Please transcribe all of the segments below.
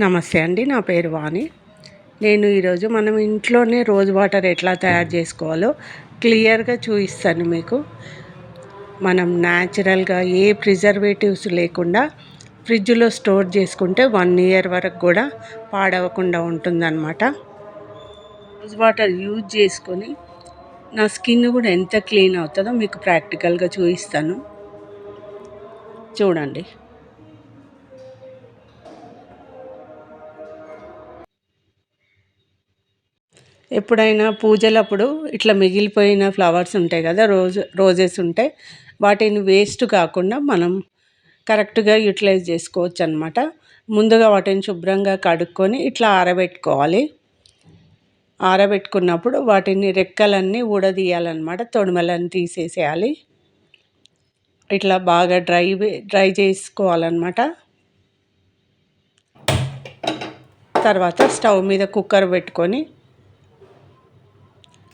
నమస్తే అండి నా పేరు వాణి. నేను ఈరోజు మనం ఇంట్లోనే రోజ్ వాటర్ ఎట్లా తయారు చేసుకోవాలో క్లియర్గా చూపిస్తాను మీకు. మనం న్యాచురల్గా ఏ ప్రిజర్వేటివ్స్ లేకుండా ఫ్రిడ్జ్లో స్టోర్ చేసుకుంటే వన్ ఇయర్ వరకు కూడా పాడవకుండా ఉంటుందన్నమాట. రోజ్ వాటర్ యూజ్ చేసుకొని నా స్కిన్ కూడా ఎంత క్లీన్ అవుతుందో మీకు ప్రాక్టికల్గా చూపిస్తాను. చూడండి. ఎప్పుడైనా పూజలప్పుడు ఇట్లా మిగిలిపోయిన ఫ్లవర్స్ ఉంటాయి కదా రోజ్ రోజెస్ ఉంటాయి. వాటిని వేస్ట్ కాకుండా మనం కరెక్ట్గా యూటిలైజ్ చేసుకోవచ్చు అనమాట ముందుగా వాటిని శుభ్రంగా కడుక్కొని ఇట్లా ఆరబెట్టుకోవాలి. ఆరబెట్టుకున్నప్పుడు వాటిని రెక్కలన్నీ ఊడదీయాలన్నమాట తొడిమలన్నీ తీసేసేయాలి. ఇట్లా బాగా డ్రై డ్రై చేసుకోవాలన్నమాట. తర్వాత స్టవ్ మీద కుక్కర్ పెట్టుకొని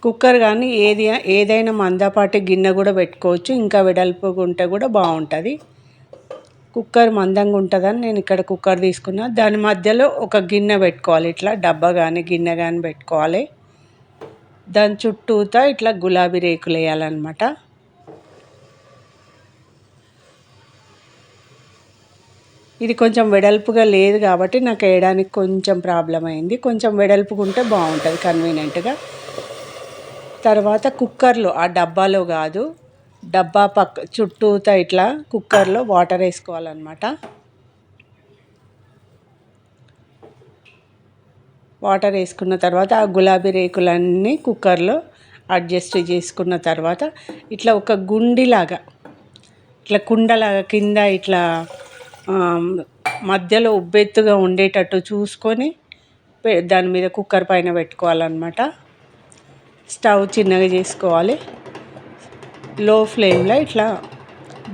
కుక్కర్ కానీ ఏది ఏదైనా మందపాటి గిన్నె కూడా పెట్టుకోవచ్చు. ఇంకా వెడల్పుగా ఉంటే కూడా బాగుంటుంది. కుక్కర్ మందంగా ఉంటుందని నేను ఇక్కడ కుక్కర్ తీసుకున్నా. దాని మధ్యలో ఒక గిన్నె పెట్టుకోవాలి. ఇట్లా డబ్బా కానీ గిన్నె కానీ పెట్టుకోవాలి. దాని చుట్టూతా ఇట్లా గులాబీ రేకులు వేయాలన్నమాట. ఇది కొంచెం వెడల్పుగా లేదు కాబట్టి నాకు వేయడానికి కొంచెం ప్రాబ్లం అయింది. కొంచెం వెడల్పుగా ఉంటే బాగుంటుంది కన్వీనియంట్గా తర్వాత కుక్కర్లో ఆ డబ్బాలో కాదు డబ్బా పక్క చుట్టూతా ఇట్లా కుక్కర్లో వాటర్ వేసుకోవాలన్నమాట. వాటర్ వేసుకున్న తర్వాత ఆ గులాబీ రేకులన్నీ కుక్కర్లో అడ్జస్ట్ చేసుకున్న తర్వాత ఇట్లా ఒక గుండిలాగా ఇట్లా కుండలాగా కింద ఇట్లా మధ్యలో ఉబ్బెత్తుగా ఉండేటట్టు చూసుకొని దాని మీద కుక్కర్ పైన పెట్టుకోవాలన్నమాట. స్టవ్ చిన్నగా చేసుకోవాలి. లో ఫ్లేమ్లో ఇట్లా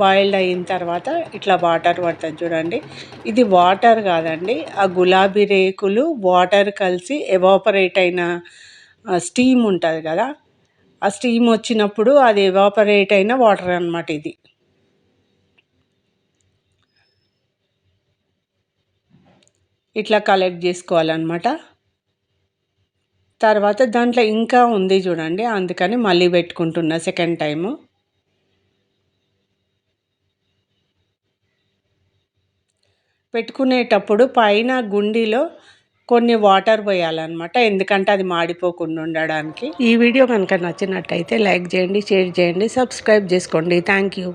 బాయిల్డ్ అయిన తర్వాత ఇట్లా వాటర్ పడుతుంది చూడండి. ఇది వాటర్ కాదండి ఆ గులాబీ రేకులు వాటర్ కలిసి ఎవాపరేట్ అయిన స్టీమ్ ఉంటుంది కదా ఆ స్టీమ్ వచ్చినప్పుడు అది ఎవాపరేట్ అయిన వాటర్ అనమాట ఇది. ఇట్లా కలెక్ట్ చేసుకోవాలన్నమాట. తర్వాత దాంట్లో ఇంకా ఉంది చూడండి అందుకని మళ్ళీ పెట్టుకుంటున్నా సెకండ్ టైము పెట్టుకునేటప్పుడు పైన గుండీలో కొన్ని వాటర్ పోయాలన్నమాట ఎందుకంటే అది మాడిపోకుండా ఉండడానికి. ఈ వీడియో కనుక నచ్చినట్టయితే లైక్ చేయండి షేర్ చేయండి సబ్స్క్రైబ్ చేసుకోండి. Thank you